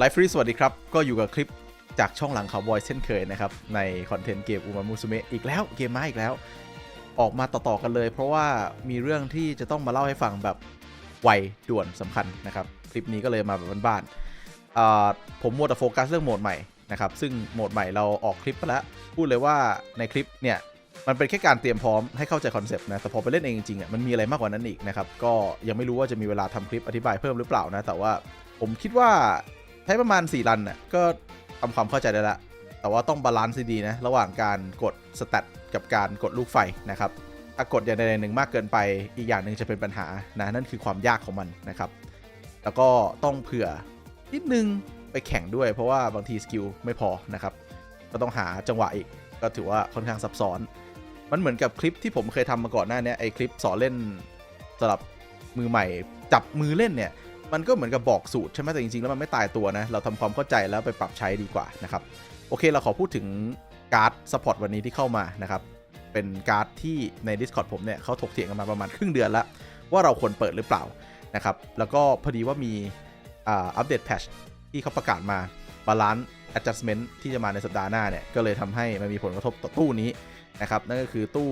ไลฟ์ฟรีสวัสดีครับ ก็อยู่กับคลิปจากช่องหลังข่าวบอยเช่นเคยนะครับ ในคอนเทนต์เกมอุมามุสุเมะอีกแล้วเกมมาอีกแล้ว ออกมาต่อ ๆ กันเลย เพราะว่ามีเรื่องที่จะต้องมาเล่าให้ฟังแบบไวด่วนสำคัญนะครับ คลิปนี้ก็เลยมาแบบบ้านๆผมมัวแต่โฟกัสเรื่องโหมดใหม่นะครับ ซึ่งโหมดใหม่เราออกคลิปไปแล้ว พูดเลยว่าในคลิปเนี่ยมันเป็นแค่การเตรียมพร้อมให้เข้าใจคอนเซปต์นะ แต่พอไปเล่นเองจริงๆอะมันมีอะไรมากกว่านั้นอีกนะครับ ก็ยังไม่รู้ว่าจะมีเวลาทำคลิปอธิบายเพิ่มหรือเปล่านะ แต่ว่าผมคิดว่า ช้ประมาณ 4 รันน่ะก็ทำความเข้าใจได้ละ แต่ว่าต้องบาลานซ์ดีนะ ระหว่างการกดสแตทกับการกดลูกไฟนะครับถ้ากดอย่างใดอย่างหนึ่งมากเกินไป อีกอย่างหนึ่งจะเป็นปัญหานะนั่นคือความยากของมันนะครับ แล้วก็ต้องเผื่อนิดนึงไปแข่งด้วย เพราะว่าบางทีสกิลไม่พอนะครับ ก็ต้องหาจังหวะอีก ก็ถือว่าค่อนข้างซับซ้อน มันเหมือนกับคลิปที่ผมเคยทำมาก่อนหน้านี้ไอคลิปสอนเล่นสำหรับมือใหม่จับมือเล่นเนี่ย มันก็เหมือนกับบอกสูตรใช่ไหมแต่จริงๆ แล้วมันไม่ตายตัวนะ เราทำความเข้าใจแล้วไปปรับใช้ดีกว่านะครับ โอเคเราขอพูดถึงการ์ดซัพพอร์ตวันนี้ที่เข้ามานะครับ เป็นการ์ดที่ใน Discord ผมเนี่ยเขาถกเถียงกันมาประมาณครึ่งเดือนแล้วว่าเราควรเปิดหรือเปล่านะครับ แล้วก็พอดีว่ามีอัปเดตแพชที่เขาประกาศมาบาลานซ์ adjustment ที่จะมาในสัปดาห์หน้าเนี่ย ก็เลยทำให้มันมีผลกระทบต่อตู้นี้นะครับ นั่นก็คือตู้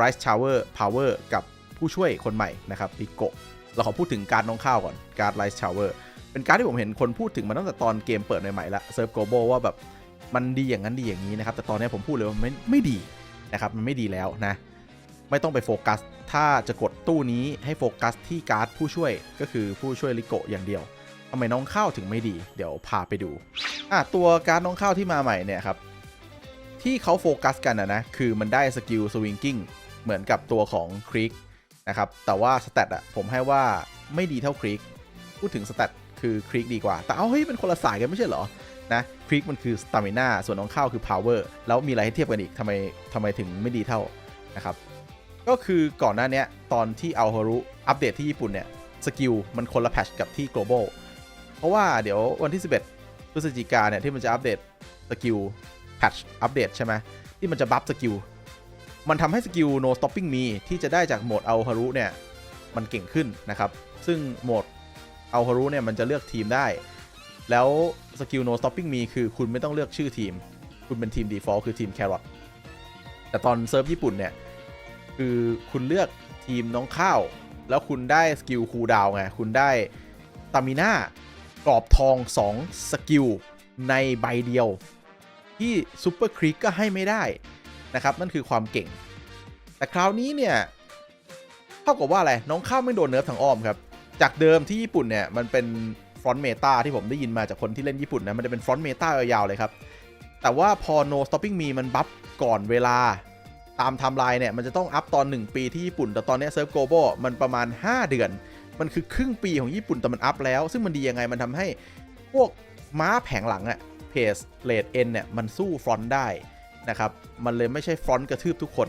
Rice Shower Power กับผู้ช่วยคนใหม่นะครับริโก เราขอพูดถึงการดน้องข้าวก่อนการ์ด Rice Shower เป็นการดที่ผมเห็นคนพูดถึงมาตั้งแต่ตอนเกมเปิดใหม่ๆแล้วเซิร์ฟโกโบว่าแบบมันดีอย่างนั้นดีอย่างนี้นะครับ แต่ตอนนี้ผมพูดเลยว่าไม่ไม่ดีนะครับมันไม่ดีแล้วนะ ไม่ต้องไปโฟกัส ถ้าจะกดตู้นี้ให้โฟกัสที่การ์ดผู้ช่วยก็คือผู้ช่วยริโกอย่างเดียวทำไมน้องข้าวถึงไม่ดี เดี๋ยวพาไปดูอะตัวการ์ดน้องข้าวที่มาใหม่เนี่ยครับที่เขาโฟกัสกันนะนะคือมันได้สกิลสวิงกิ้งเหมือนกับตัวของครีก นะครับ แต่ว่าสเตตอะผมให้ว่าไม่ดีเท่าครีกพูดถึงสเตตคือครีกดีกว่า แต่เอาเฮ้ยเป็นคนละสายกันไม่ใช่เหรอนะครีกมันคือสตามิน่าส่วนน้องข้าวคือพาวเวอร์แล้วมีอะไรให้เทียบกันอีกทำไมทำไมถึงไม่ดีเท่านะครับก็คือก่อนหน้านี้ตอนที่เอาฮารุอัปเดตที่ญี่ปุ่นเนี่ยสกิลมันคนละแพชกับที่ global เพราะว่าเดี๋ยววันที่ 11 พฤศจิกาเนี่ยที่มันจะอัปเดตสกิลแพทชอัปเดตใช่ไหมที่มันจะบัฟสกิล มันทำให้สกิล no stopping me ที่จะได้จากโหมดเอาฮารุเนี่ย มันเก่งขึ้นนะครับ ซึ่งโหมดเอาฮารุเนี่ย มันจะเลือกทีมได้ แล้วสกิล no stopping me คือคุณไม่ต้องเลือกชื่อทีม คุณเป็นทีม default คือทีมแครอทแต่ตอนเซิร์ฟญี่ปุ่นเนี่ย คือคุณเลือกทีมน้องข้าว แล้วคุณได้สกิลคูลดาวไง คุณได้ตามิน่ากรอบทอง 2 สกิลในใบเดียว ที่ซูเปอร์ครีกก็ให้ไม่ได้ นะครับนั่นคือความเก่ง แต่คราวนี้เนี่ยเท่ากับว่าอะไรน้องข้าวไม่โดนเนิร์ฟทางอ้อมครับจากเดิมที่ญี่ปุ่นเนี่ยมันเป็นฟรอนต์เมตาที่ผมได้ยินมาจากคนที่เล่นญี่ปุ่นนะมันจะเป็นฟรอนต์เมตายาวๆเลยครับแต่ว่าพอ no stopping me มันบัฟก่อนเวลาตามไทม์ไลน์เนี่ยมันจะต้องอัพตอน 1 ปีที่ญี่ปุ่น แต่ตอนนี้เซิร์ฟโกลบอลมันประมาณ 5 เดือน มันคือครึ่งปีของญี่ปุ่นแต่มันอัพแล้ว ซึ่งมันดียังไงมันทำให้พวกม้าแผงหลังอะเพจเลดเอ็นเนี่ยมันสู้ฟรอนต์ได้ นะครับมันเลยไม่ใช่ฟรอนต์กระทืบทุกคน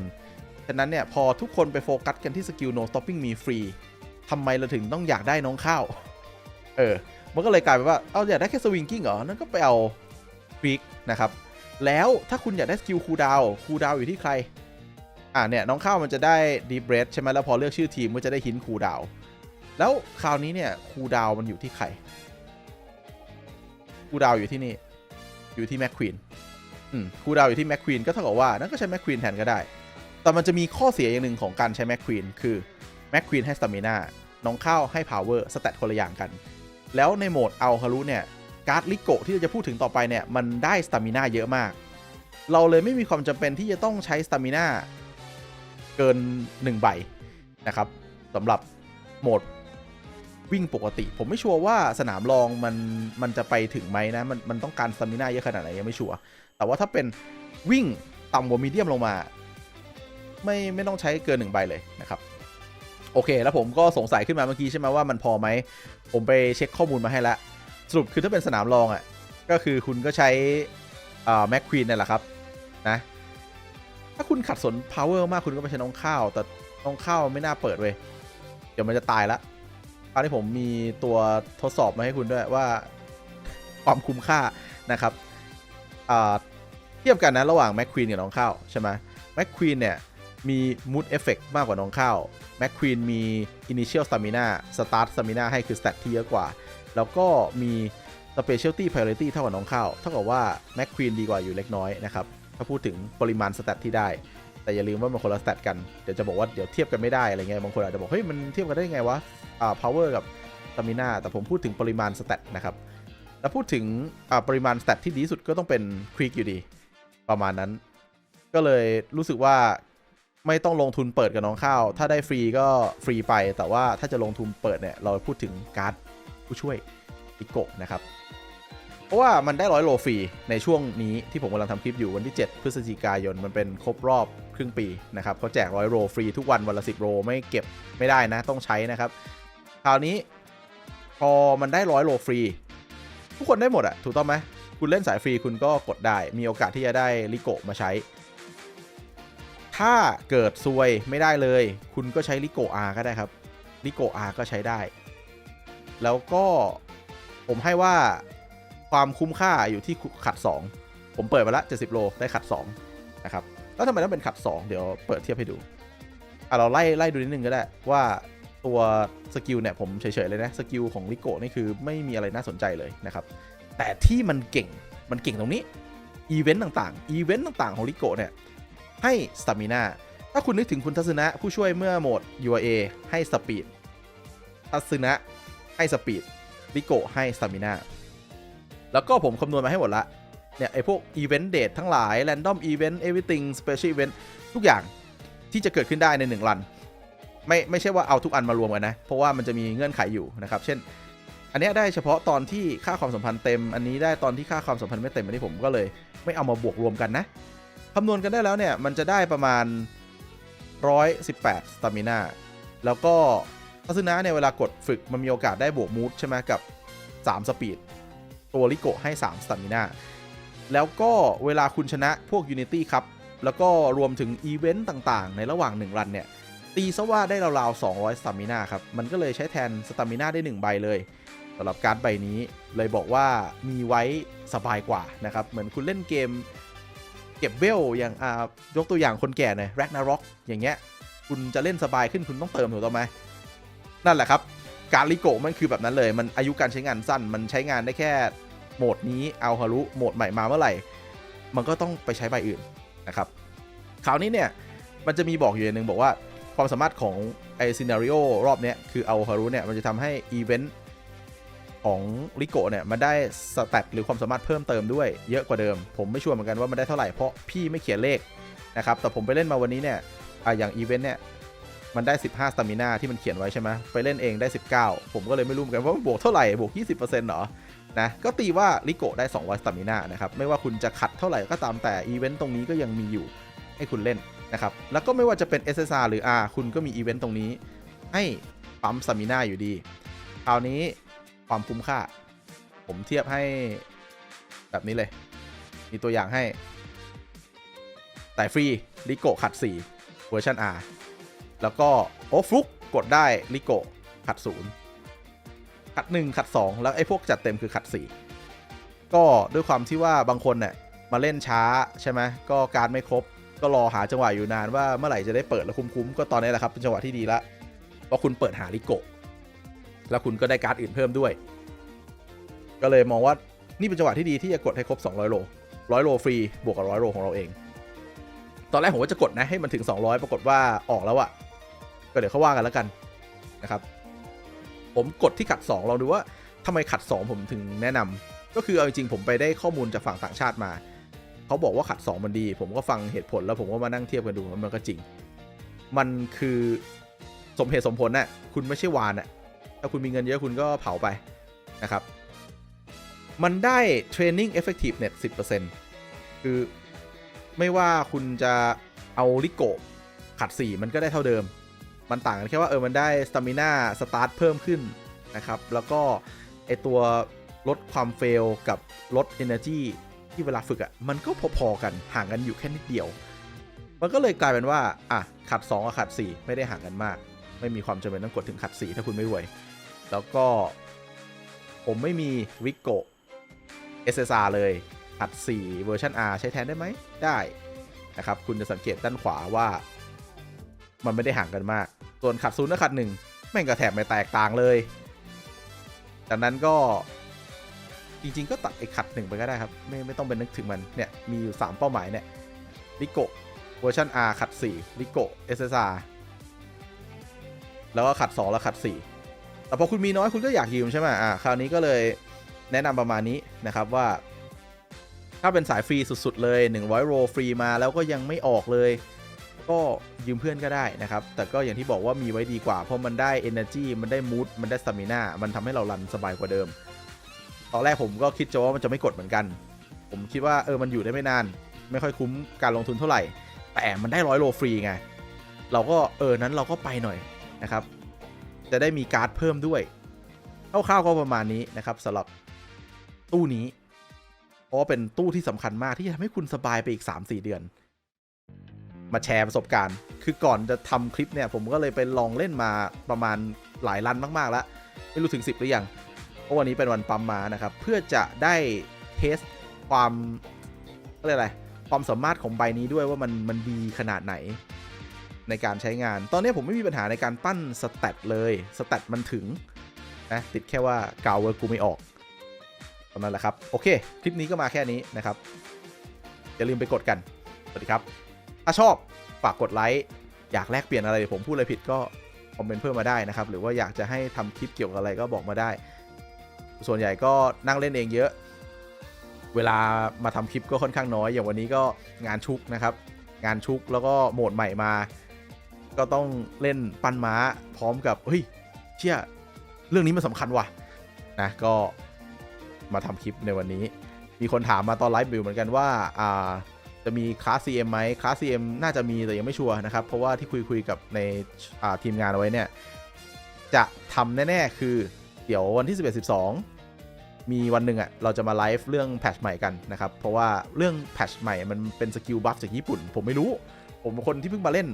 ฉะนั้นเนี่ยพอทุกคนไปโฟกัสกันที่สกิล no stopping me free ทำไมเราถึงต้องอยากได้น้องข้าว เออ มันก็เลยกลายเป็นว่า เอาอยากได้แค่สวิงกิ้งเหรอ นั่นก็ไปเอาฟรีกนะครับ แล้วถ้าคุณอยากได้สกิลคูดาวคูดาวอยู่ที่ใคร อ่าเนี่ย น้องข้าวมันจะได้ดีเบรดใช่ไหมแล้วพอเลือกชื่อทีมก็จะได้หินคูดาว แล้วคราวนี้เนี่ยคูดาวมันอยู่ที่ใครคูดาวอยู่ที่นี่ อยู่ที่แม็กควีน คูดาวอยู่ที่แม็กควีนก็เท่ากับว่านั่นก็ใช้แม็กควีนแทนก็ได้ แต่มันจะมีข้อเสียอย่างหนึ่งของการใช้แม็กควีนคือแม็กควีนให้สตามิน่าน้องข้าวให้พาวเวอร์สแตทคนละอย่างกัน แล้วในโหมดเอาฮารุเนี่ยการ์ดลิโกที่เราจะพูดถึงต่อไปเนี่ยมันได้สตามิน่าเยอะมาก เราเลยไม่มีความจำเป็นที่จะต้องใช้สตามิน่าเกิน 1 ใบนะครับสำหรับโหมด วิ่งปกติ ผมไม่ชัวร์ว่าสนามรองมันมันจะไปถึงไหมนะมันมันต้องการสตามิน่าเยอะขนาดไหนยังไม่ชัวร์แต่ว่าถ้าเป็นวิ่งต่ำกว่ามีเดียมลงมา ไม่ไม่ต้องใช้เกินหนึ่งใบเลยนะครับโอเค แล้วผมก็สงสัยขึ้นมาเมื่อกี้ใช่ไหมว่ามันพอไหม ผมไปเช็คข้อมูลมาให้แล้ว สรุปคือถ้าเป็นสนามรองอะ่ะ ก็คือคุณก็ใช้แม็กควีนนี่แหละครับนะ ถ้าคุณขัดสน power มากคุณก็ไปใช้น้องข้าว แต่น้องข้าวไม่น่าเปิดเว้ย เดี๋ยวมันจะตายละ คราวนี้ผมมีตัวทดสอบมาให้คุณด้วยว่าความคุ้มค่านะครับเทียบกันนะระหว่างแม็กควีนกับน้องข้าวใช่ไหมแม็กควีนเนี่ยมี mood effect มากกว่าน้องข้าวแม็กควีนมี initial stamina start stamina ให้คือ stat ที่เยอะกว่า แล้วก็มี Specialty Priority เท่ากับน้องข้าวเท่ากับว่า Mac Queen ดีกว่าอยู่เล็กน้อยนะครับ ถ้าพูดถึงปริมาณสแตทที่ได้ แต่อย่าลืมว่ามันคนละสแตทกัน เดี๋ยวจะบอกว่าเดี๋ยวเทียบกันไม่ได้อะไรเงี้ยบางคนอาจจะบอกเฮ้ยมันเทียบกันได้ไงวะอ่า power กับ stamina แต่ผมพูดถึงปริมาณสแตทนะครับแล้วพูดถึงอ่าปริมาณสแตทที่ดีสุดก็ต้องเป็นครีกอยู่ดี ประมาณนั้น ก็เลยรู้สึกว่าไม่ต้องลงทุนเปิดกับน้องข้าว ถ้าได้ฟรีก็ฟรีไป แต่ว่าถ้าจะลงทุนเปิดเนี่ย เราพูดถึงการ์ดผู้ช่วยอิโกะนะครับ เพราะว่ามันได้ร้อยโลฟรีในช่วงนี้ที่ผมกำลังทำคลิปอยู่วันที่ 7 พฤศจิกายนมันเป็นครบรอบครึ่งปีนะครับเขาแจกร้อยโลฟรีทุกวันวันละสิบโลไม่เก็บไม่ได้นะต้องใช้นะครับคราวนี้พอมันได้ร้อยโลฟรีทุกคนได้หมดอะถูกต้องไหมคุณเล่นสายฟรีคุณก็กดได้ มีโอกาสที่จะได้ลิโกมาใช้ ถ้าเกิดซวยไม่ได้เลย คุณก็ใช้ลิโกอาก็ได้ครับลิโกอาก็ใช้ได้ แล้วก็ผมให้ว่า ความคุ้มค่าอยู่ที่ขัด 2 ผมเปิดมาละ70 โลได้ขัด2นะครับแล้วทำไมต้องเป็นขัด 2 เดี๋ยวเปิดเทียบให้ดูอะเราไล่ไล่ดูนิดนึงก็ได้ว่าตัวสกิลเนี่ยผมเฉยๆเลยนะสกิลของลิโกนี่คือไม่มีอะไรน่าสนใจเลยนะครับ แต่ที่มันเก่งมันเก่งตรงนี้อีเวนต์ต่างๆอีเวนต์ต่างๆของลิโกเนี่ยให้สตามินาถ้าคุณนึกถึงคุณทัศนะผู้ช่วยเมื่อโหมด UA ให้สปีดทัศนะให้สปีดลิโกให้สตามินา แล้วก็ผมคำนวณมาให้หมดละ เนี่ยไอ้พวกอีเวนต์เดททั้งหลาย Random Event Everything Special Event ทุกอย่างที่จะเกิดขึ้นได้ใน1รัน ไม่ไม่ใช่ว่าเอาทุกอันมารวมกันนะ เพราะว่ามันจะมีเงื่อนไขอยู่นะครับ เช่น อันนี้ได้เฉพาะตอนที่ค่าความสัมพันธ์เต็ม อันนี้ได้ตอนที่ค่าความสัมพันธ์ไม่เต็มอันนี้ผมก็เลยไม่เอามาบวกรวมกันนะคำนวณกันได้แล้วเนี่ยมันจะได้ประมาณ 118 สตามิน่าแล้วก็ทัศนะเนี่ยเวลากดฝึกมันมีโอกาสได้บวกมูดใช่ไหมกับ 3 สปีด ตัวลิโกให้ 3 สตามินาแล้วก็เวลาคุณชนะพวก Unity ครับ แล้วก็รวมถึงอีเวนต์ต่างๆ ในระหว่าง 1 รันเนี่ย ตีซะว่าได้ราวๆ 200 สตามินาครับ มันก็เลยใช้แทนสตามินาได้ 1 ใบเลยสำหรับการ์ดใบนี้เลยบอกว่ามีไว้สบายกว่านะครับ เหมือนคุณเล่นเกมเก็บเวลอย่างอ่ายกตัวอย่างคนแก่หน่อยแร็กนาร็อกอย่างเงี้ยคุณจะเล่นสบายขึ้นคุณต้องเติมถูกต้องไหมนั่นแหละครับ การลิโกมันคือแบบนั้นเลย มันอายุการใช้งานสั้น มันใช้งานได้แค่โหมดนี้เอาฮารุโหมดใหม่มาเมื่อไหร่ มันก็ต้องไปใช้ใบอื่นนะครับ คราวนี้เนี่ย มันจะมีบอกอยู่อย่างหนึ่งบอกว่าความสามารถของไอซีนารีโอรอบนี้คือเอาฮารุเนี่ย มันจะทำให้อีเวนต์ของลิโกเนี่ย มันได้สแตทหรือความสามารถเพิ่มเติมด้วยเยอะกว่าเดิม ผมไม่ชัวร์เหมือนกันว่ามันได้เท่าไหร่เพราะพี่ไม่เขียนเลขนะครับแต่ผมไปเล่นมาวันนี้เนี่ยออย่างอีเวนต์เนี่ย มันได้ 15 สตามินาที่มันเขียนไว้ใช่ไหมไปเล่นเองได้ 19 ผมก็เลยไม่รู้เหมือนกันว่ามันบวกเท่าไหร่ บวก 20%เหรอ นะ ก็ตีว่าลิโกได้ 200 สตามินานะครับ ไม่ว่าคุณจะขัดเท่าไหร่ก็ตามแต่อีเวนต์ตรงนี้ก็ยังมีอยู่ให้คุณเล่นนะครับ แล้วก็ไม่ว่าจะเป็น SSR หรือ R คุณก็มีอีเวนต์ตรงนี้ ให้ปั๊มสตามินาอยู่ดี คราวนี้ความคุ้มค่า ผมเทียบให้แบบนี้เลย มีตัวอย่างให้แต่ฟรีลิโกขัด 4 เวอร์ชัน R แล้วก็โอ้ฟลุกกดได้ลิโกขัด0ขัด1ขัด2แล้วไอ้พวกจัดเต็มคือขัด4ก็ด้วยความที่ว่าบางคนเนี่ยมาเล่นช้าใช่ไหมก็การไม่ครบก็รอหาจังหวะอยู่นานว่าเมื่อไหร่จะได้เปิดแล้วคุ้มๆก็ตอนนี้แหละครับเป็นจังหวะที่ดีละเพราะคุณเปิดหาลิโกแล้วคุณก็ได้การ์ดอื่นเพิ่มด้วย ก็เลยมองว่านี่เป็นจังหวะที่ดีที่จะกดให้ครบ 200 โล 100 โลฟรีบวกกับ 100 โลของเราเอง ตอนแรกผมว่าจะกดนะให้มันถึง 200 ปรากฏว่าออกแล้วอะ ก็เดี๋ยวเขาว่ากันแล้วกันนะครับ ผมกดที่ขัด2ลองดูว่าทำไมขัด 2 ผมถึงแนะนำก็คือเอาจริงๆผมไปได้ข้อมูลจากฝั่งต่างชาติมาเขาบอกว่าขัด 2 มันดี ผมก็ฟังเหตุผลแล้วผมก็มานั่งเทียบกันดูมันก็จริง มันคือสมเหตุสมผลน่ะคุณไม่ใช่วานน่ะถ้าคุณมีเงินเยอะคุณก็เผาไปนะครับ มันได้ training effectiveness 10%คือไม่ว่าคุณจะเอาลิโกขัด 4 มันก็ได้เท่าเดิม มันต่างกันแค่ว่าเออมันได้ stamina start เพิ่มขึ้นนะครับ แล้วก็ไอตัวลดความเฟลกับลด energy ที่เวลาฝึกอะ่ะมันก็พอๆกันห่างกันอยู่แค่นิดเดียว มันก็เลยกลายเป็นว่าอะขัด 2 กับขัด 4 ไม่ได้ห่างกันมาก ไม่มีความจำเป็นต้องกดถึงขัด 4 ถ้าคุณไม่รวย แล้วก็ผมไม่มีวิกโก SSR เลยขัด 4 เวอร์ชัน R ใช้แทนได้ไหมได้นะครับ คุณจะสังเกตด้านขวาว่า มันไม่ได้ห่างกันมาก ส่วนขัดศูนย์และขัดหนึ่งแม่งกระแถบไม่แตกต่างเลย จากนั้นก็จริง ๆ ก็ตัดไอ้ขัดหนึ่งไปก็ได้ครับ ไม่ไม่ต้องไปนึกถึงมันเนี่ยมีอยู่ 3 เป้าหมายเนี่ยลิโกเวอร์ชัน R ขัด4ลิโก SSR แล้วก็ขัด 2 แล้วขัด 4 แต่พอคุณมีน้อยคุณก็อยากยืมใช่ไหมอ่าคราวนี้ก็เลยแนะนำประมาณนี้นะครับว่า ถ้าเป็นสายฟรีสุด ๆ เลย 100 โรฟรีมาแล้วก็ยังไม่ออกเลย ก็ยืมเพื่อนก็ได้นะครับ แต่ก็อย่างที่บอกว่ามีไว้ดีกว่า เพราะมันได้ energy มันได้ mood มันได้ stamina มันทำให้เรารันสบายกว่าเดิม ตอนแรกผมก็คิดจะว่ามันจะไม่กดเหมือนกัน ผมคิดว่าเออมันอยู่ได้ไม่นาน ไม่ค่อยคุ้มการลงทุนเท่าไหร่ แต่มันได้ร้อยโลฟรีไง เราก็เออนั้นเราก็ไปหน่อยนะครับ จะได้มีการ์ดเพิ่มด้วยคร่าวๆก็ประมาณนี้นะครับสำหรับตู้นี้ เพราะเป็นตู้ที่สำคัญมากที่จะทำให้คุณสบายไปอีก 3-4 เดือน มาแชร์ประสบการณ์ คือก่อนจะทำคลิปเนี่ย ผมก็เลยไปลองเล่นมาประมาณหลายรันมากๆแล้ว ไม่รู้ถึง 10 หรือยังเพราะวันนี้เป็นวันปั๊มมานะครับ เพื่อจะได้เทสความอะไรความสามารถของใบนี้ด้วยว่ามันมันดีขนาดไหนในการใช้งาน ตอนนี้ผมไม่มีปัญหาในการปั้นสแตทเลยสแตทมันถึงนะติดแค่ว่ากาวเวอร์กูไม่ออกตอนนั้นแหละครับ โอเค คลิปนี้ก็มาแค่นี้นะครับ อย่าลืมไปกดกัน สวัสดีครับ ถ้าชอบฝากกดไลค์อยากแลกเปลี่ยนอะไรผมพูดอะไรผิดก็คอมเมนต์เพิ่มมาได้นะครับ หรือว่าอยากจะให้ทำคลิปเกี่ยวกับอะไรก็บอกมาได้ ส่วนใหญ่ก็นั่งเล่นเองเยอะ เวลามาทำคลิปก็ค่อนข้างน้อย อย่างวันนี้ก็งานชุกนะครับ งานชุกแล้วก็โหมดใหม่มา ก็ต้องเล่นปั้นม้าพร้อมกับเฮ้ยเชี่ยเรื่องนี้มันสำคัญว่ะนะก็มาทำคลิปในวันนี้ มีคนถามมาตอนไลฟ์บิวเหมือนกันว่าอ่า จะมีคลาส CM ไหมคลาส CM น่าจะมีแต่ยังไม่ชัวร์นะครับ เพราะว่าที่คุยคุยกับในทีมงานเอาไว้เนี่ย จะทำแน่ ๆ คือเดี๋ยววันที่ 11 12 มีวันหนึ่งอะ่ะ เราจะมาไลฟ์เรื่องแพทชใหม่กันนะครับ เพราะว่าเรื่องแพทชใหม่มันเป็นสกิลบัฟจากญี่ปุ่น ผมไม่รู้ ผมเป็นคนที่เพิ่งมาเล่น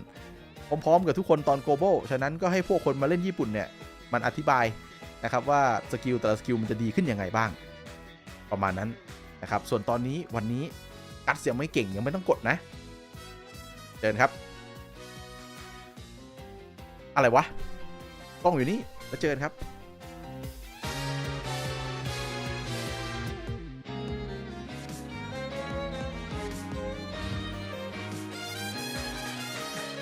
พร้อมๆกับทุกคนตอน global ฉะนั้นก็ให้พวกคนมาเล่นญี่ปุ่นเนี่ยมันอธิบายนะครับว่าสกิลแต่ละสกิลมันจะดีขึ้นยังไงบ้าง ประมาณนั้นนะครับส่วนตอนนี้วันนี้ กัดเสียงไม่เก่งยังไม่ต้องกดนะ เดินครับ อะไรวะกล้องอยู่นี่แล้วเจอครับ